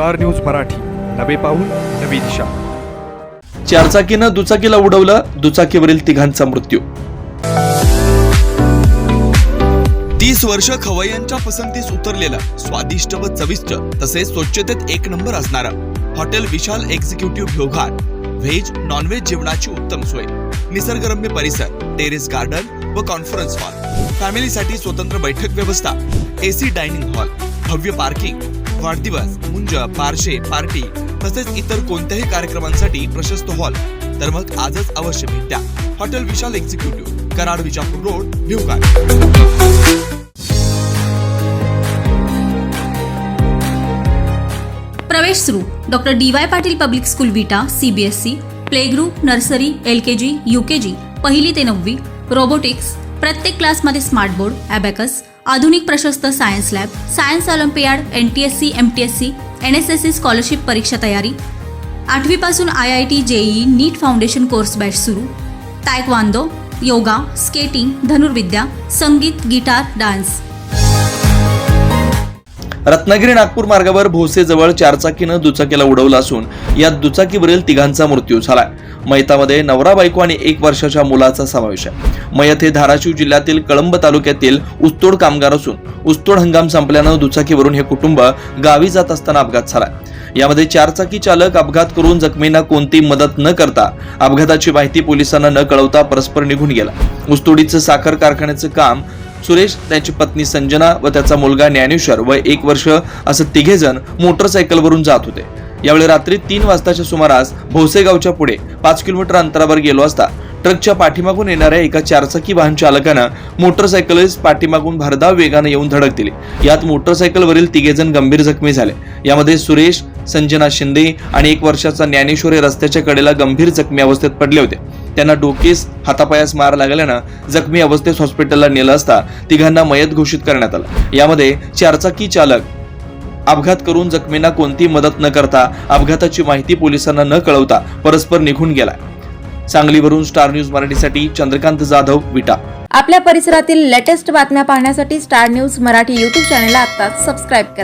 Star news Marathi. नवे पाऊल नवी दिशा. चारचाकीनं दुचाकीला उडवलं दुचाकीवरील तिघांचा मृत्यू. तीस वर्ष खवय्यांच्या पसंतीस उतरलेलं स्वादिष्ट व चविष्ट तसेच स्वच्छतेत एक नंबर असणारं हॉटेल विशाल एक्झिक्युटिव्ह घोघाट व्हेज नॉनव्हेज जेवणाची उत्तम सोय. निसर्गरम्य परिसर टेरेस गार्डन व कॉन्फरन्स हॉल. फॅमिलीसाठी स्वतंत्र बैठक व्यवस्था एसी डायनिंग हॉल. भव्य पार्किंग. वाढदिवस मुंज पारशे पार्टी तसेच इतर कोणत्याही कार्यक्रमांसाठी प्रशस्त हॉल. तर मग आजच अवश्य भेट द्या. Hotel Vishal executive Karad Vijapur road Bhivghat प्रवेश सुरू. Doctor D Y Patil public school Vita CBSE play group nursery L K G U K G पहिली ते नववी रोबोटिक्स प्रत्येक क्लासमध्ये स्मार्ट बोर्ड ॲबॅकस आधुनिक प्रशस्त science lab science olympiad N T S C M T S C N S S C scholarship परीक्षा तयारी. आठवीपासून I I T JEE NEET foundation course batch सुरू. तायक्वांदो योगा स्केटिंग धनुर्विद्या संगीत guitar dance. Ratnagiri Nagpur मार्गावर भोसेजवळ चारचाकीनं दुचाकीला उडवलं असून यात दुचाकीवरील तिघांचा मृत्यू झाला मयतामध्ये नवरा बायको आणि एक वर्षाच्या मुलाचा समावेश आहे. मयत हे धाराशिव जिल्ह्यातील कळंब तालुक्यातील उस्तोड कामगार असून उस्तोड हंगाम संपल्यानं दुचाकीवरून हे कुटुंब गावी जात असताना अपघात झाला यामध्ये चारचाकी चालक अपघात करून जखमींना कोणती मदत न करता अपघाताची माहिती पोलिसांना न कळवता परस्पर निघून गेला. उस्तोडीचं साखर कारखान्याचं काम सुरेश त्याची पत्नी संजना व त्याचा मुलगा ज्ञानेश्वर व एक वर्ष असं तिघे जण मोटरसायकलवरून जात होते. यावेळी रात्री तीन वाजताच्या सुमारास भोसेगावच्या पुढे पाच किलोमीटर अंतरावर गेलो असता ट्रकच्या पाठीमागून येणाऱ्या एका चारचाकी वाहन चालकानं मोटरसायकलिस्ट पाठीमागून भरधाव वेगानं येऊन धडक दिली. यात मोटरसायकलवरील तिघे जण गंभीर जखमी झाले. यामध्ये सुरेश संजना शिंदे आणि एक वर्षाचा ज्ञानेश्वर हे रस्त्याच्या कडेला गंभीर जखमी अवस्थेत पडले होते. त्यांना डोकेस हातापायास मार लागल्यानं जखमी अवस्थेत हॉस्पिटलला नेलं असता तिघांना मयत घोषित करण्यात आलं. यामध्ये चारचाकी चालक अपघात करून जखमींना कोणती मदत न करता अपघाताची माहिती पोलिसांना न कळवता परस्पर निघून गेला सांगलीवरून स्टार न्यूज मराठीसाठी चंद्रकांत जाधव विटा. आपल्या परिसरातील लेटेस्ट बातम्या पाहण्यासाठी Star News Marathi YouTube channel आता सबस्क्राईब करा.